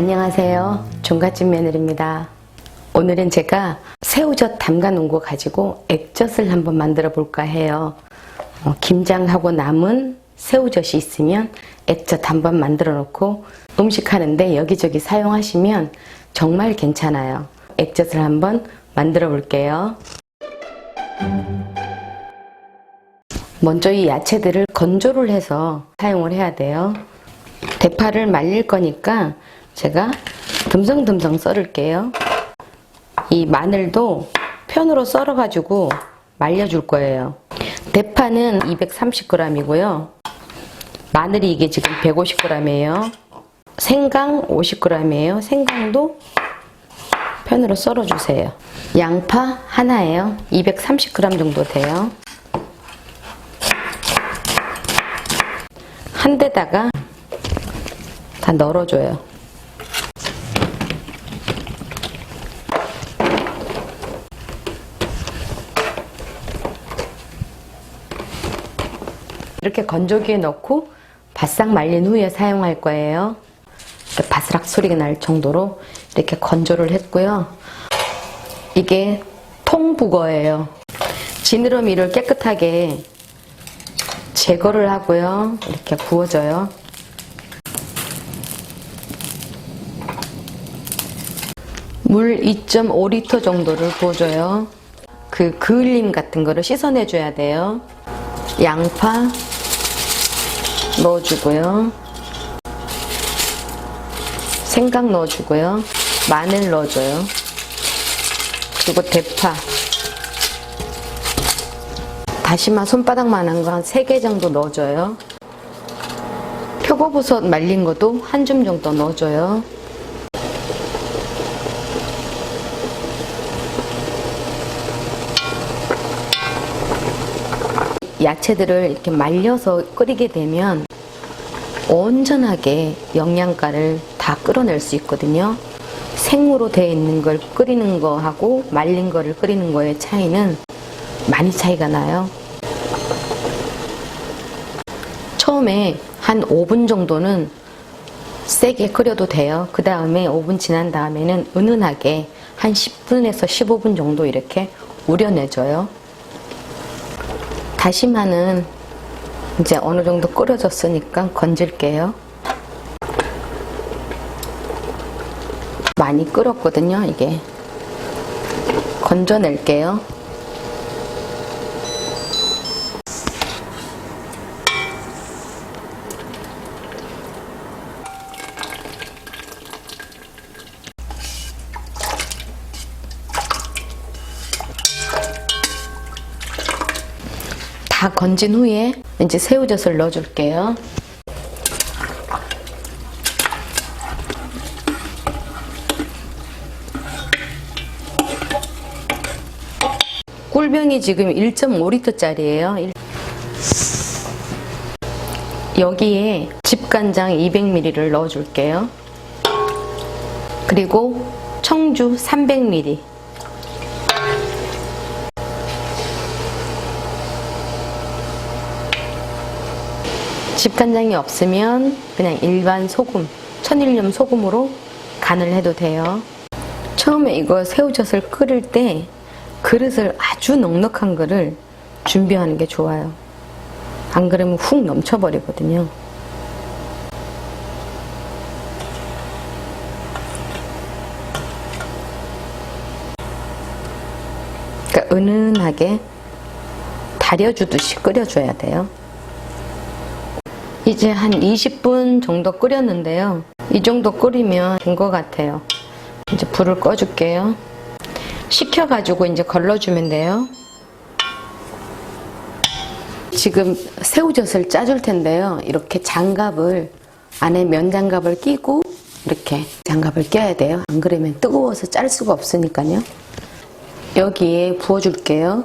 안녕하세요. 종갓집 며느리입니다. 오늘은 제가 새우젓 담가 놓은 거 가지고 액젓을 한번 만들어 볼까 해요. 어, 김장하고 남은 새우젓이 있으면 액젓 한번 만들어 놓고 음식 하는데 여기저기 사용하시면 정말 괜찮아요. 액젓을 한번 만들어 볼게요. 먼저 이 야채들을 건조를 해서 사용을 해야 돼요. 대파를 말릴 거니까 제가 듬성듬성 썰을게요. 이 마늘도 편으로 썰어가지고 말려줄 거예요. 대파는 230g이고요. 마늘이 이게 지금 150g이에요. 생강 50g이에요. 생강도 편으로 썰어주세요. 양파 하나예요. 230g 정도 돼요. 한 대다가 다 널어줘요. 이렇게 건조기에 넣고 바싹 말린 후에 사용할 거예요. 바스락 소리가 날 정도로 이렇게 건조를 했고요. 이게 통북어예요. 지느러미를 깨끗하게 제거를 하고요. 이렇게 구워져요. 물 2.5리터 정도를 부어줘요. 그 그을림 같은 거를 씻어내줘야 돼요. 양파 넣어주고요. 생강 넣어주고요. 마늘 넣어줘요. 그리고 대파. 다시마 손바닥만한 거 한 3개 정도 넣어줘요. 표고버섯 말린 것도 한 줌 정도 넣어줘요. 야채들을 이렇게 말려서 끓이게 되면 온전하게 영양가를 다 끌어낼 수 있거든요. 생으로 되어 있는 걸 끓이는 거하고 말린 거를 끓이는 거의 차이는 많이 차이가 나요. 처음에 한 5분 정도는 세게 끓여도 돼요. 그 다음에 5분 지난 다음에는 은은하게 한 10분에서 15분 정도 이렇게 우려내줘요. 다시마는 이제 어느 정도 끓여졌으니까 건질게요. 많이 끓었거든요, 이게. 건져낼게요. 다 건진 후에 이제 새우젓을 넣어줄게요. 꿀병이 지금 1.5리터짜리예요. 여기에 집간장 200ml를 넣어줄게요. 그리고 청주 300ml. 집간장이 없으면 그냥 일반 소금, 천일염 소금으로 간을 해도 돼요. 처음에 이거 새우젓을 끓일 때 그릇을 아주 넉넉한 거를 준비하는 게 좋아요. 안 그러면 훅 넘쳐버리거든요. 그러니까 은은하게 다려주듯이 끓여줘야 돼요. 이제 한 20분 정도 끓였는데요. 이 정도 끓이면 된 것 같아요. 이제 불을 꺼줄게요. 식혀가지고 이제 걸러주면 돼요. 지금 새우젓을 짜줄 텐데요. 이렇게 장갑을, 안에 면장갑을 끼고 이렇게 장갑을 껴야 돼요. 안 그러면 뜨거워서 짤 수가 없으니까요. 여기에 부어줄게요.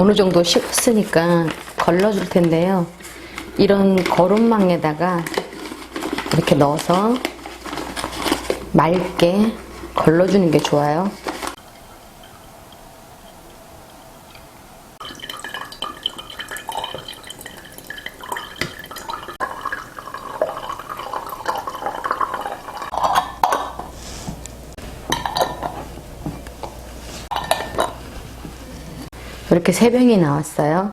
어느 정도 식었으니까 걸러줄 텐데요. 이런 거름망에다가 이렇게 넣어서 맑게 걸러주는 게 좋아요. 이렇게 세 병이 나왔어요.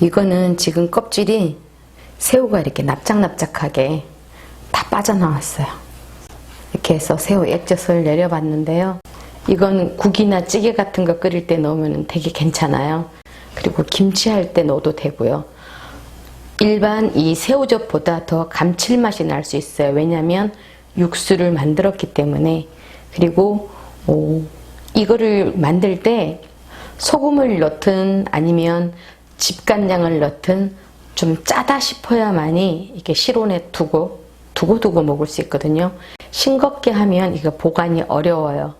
이거는 지금 껍질이 새우가 이렇게 납작납작하게 다 빠져나왔어요. 이렇게 해서 새우 액젓을 내려봤는데요. 이건 국이나 찌개 같은 거 끓일 때 넣으면 되게 괜찮아요. 그리고 김치 할 때 넣어도 되고요. 일반 이 새우젓보다 더 감칠맛이 날 수 있어요. 왜냐하면 육수를 만들었기 때문에. 그리고 오, 이거를 만들 때 소금을 넣든 아니면 집간장을 넣든 좀 짜다 싶어야만이 이렇게 실온에 두고 두고 두고 먹을 수 있거든요. 싱겁게 하면 이거 보관이 어려워요.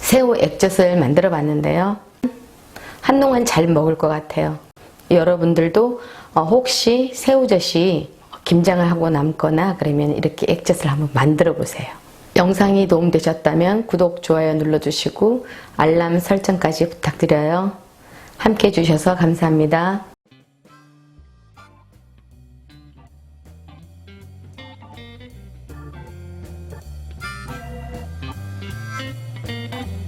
새우 액젓을 만들어 봤는데요. 한동안 잘 먹을 것 같아요. 여러분들도 어, 혹시 새우젓이 김장을 하고 남거나 그러면 이렇게 액젓을 한번 만들어 보세요. 영상이 도움되셨다면 구독, 좋아요 눌러주시고 알람 설정까지 부탁드려요. 함께 해주셔서 감사합니다.